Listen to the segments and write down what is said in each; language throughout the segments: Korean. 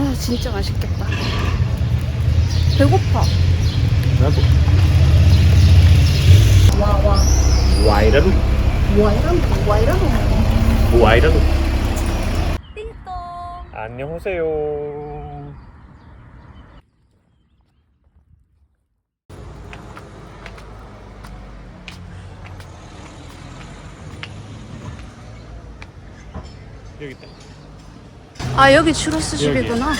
아 진짜 맛있겠다. 배고파. 나도. 와와. 와이라루. 와이런 와이런. 와이라루. 띵동. 안녕하세요. 여기 있다. 아 여기 추러스 집이구나.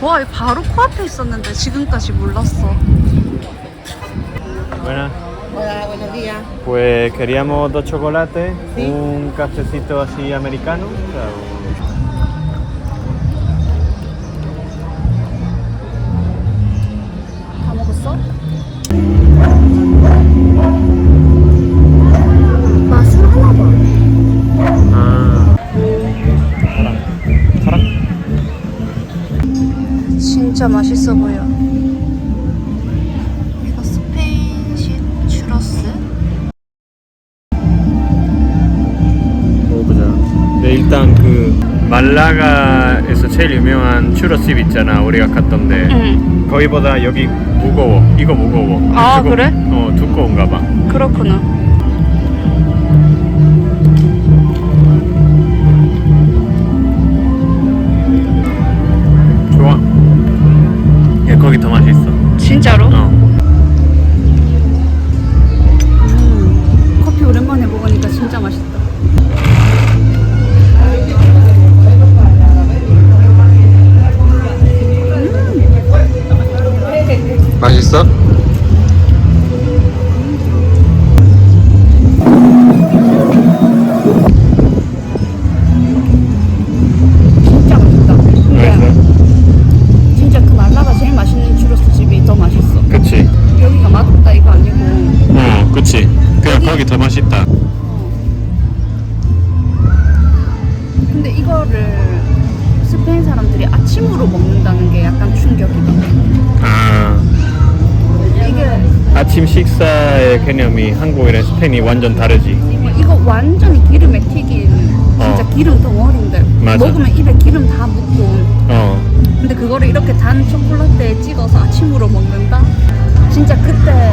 와 이거 바로 코앞에 있었는데 지금까지 몰랐어. Buenas. Hola, buenos días. Pues queríamos dos chocolates, un cafecito así americano. o sea, un- 다 먹었어? 진짜 맛있어 보여. 이거 스페인식 추러스? 먹어보자. 네, 일단 그 말라가에서 제일 유명한 추러스집 있잖아. 우리가 갔던데. 응. 거기보다 여기 무거워. 이거 무거워. 아, 그래? 어, 두꺼운가 봐. 그렇구나. 더 맛있어. 진짜로? 어. 근데 이거를 스페인 사람들이 아침으로 먹는다는 게 약간 충격이다. 아. 이게 아침 식사의 개념이 한국이랑 스페인이 완전 다르지. 이거 완전히 기름에 튀긴 진짜 어. 기름 덩어리인데 맞아. 먹으면 입에 기름 다 묻고 어. 근데 그거를 이렇게 단 초콜릿에 찍어서 아침으로 먹는다? 진짜 그때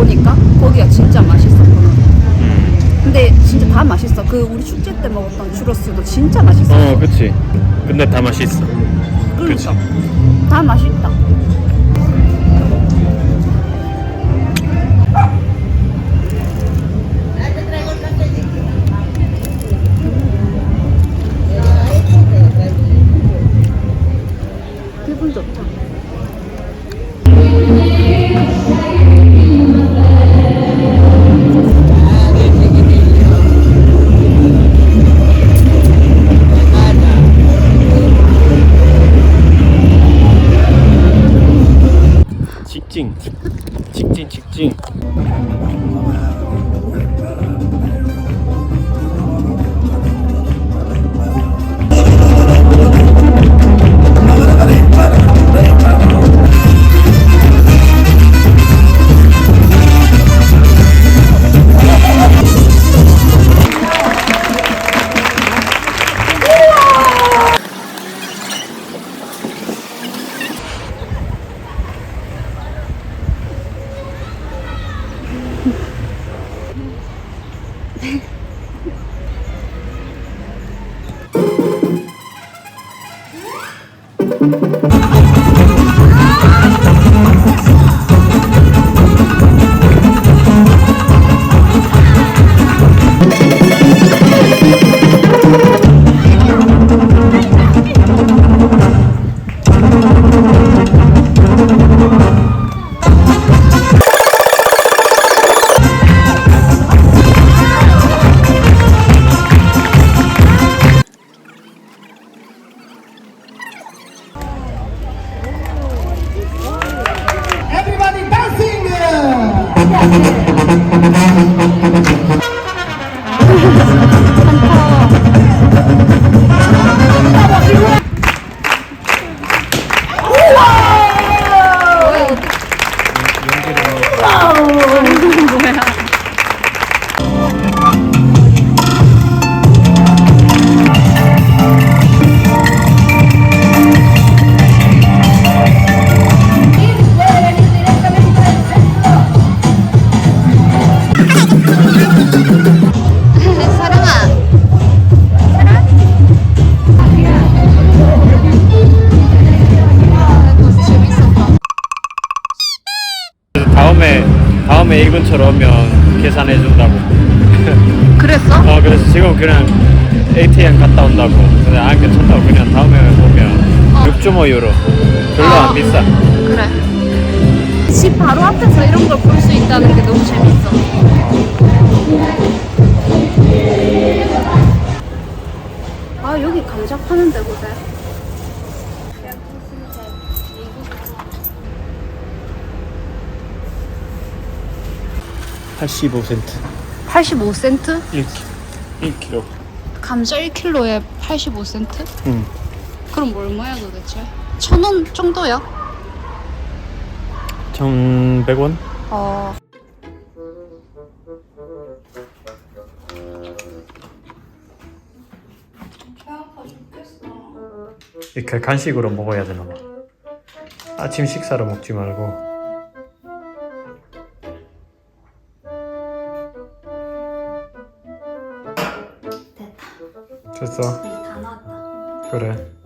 보니까 거기가 진짜 맛있었거든 음. 근데 진짜 다 맛있어 그 우리 축제 때 먹었던 추러스도 진짜 맛있었어 어, 그치. 근데 다 맛있어. 그치. 그러니까 다 맛있다 기분 좋다 직진. 직진, 직진. 다음에 이 근처로 오면 계산해 준다고. 그랬어? 어 그래서 지금 그냥 ATM 갔다 온다고. 근데 안 괜찮다고 그냥 다음에 오면 어. 6.5 유로. 별로 어. 안 비싸. 그래. 집 바로 앞에서 이런 걸 볼 수 있다는 게 너무 재밌어. 아 여기 감자 파는 데보다. 85센트. 85센트? 1 1kg. 감자 1kg에 85센트? 응. 그럼 뭐 얼마야 도대체? 천 원 정도야? 1,100원? 어. 이렇게 간식으로 먹어야 되나 봐. 아침 식사로 먹지 말고. 됐어. 다 나왔다. 그래.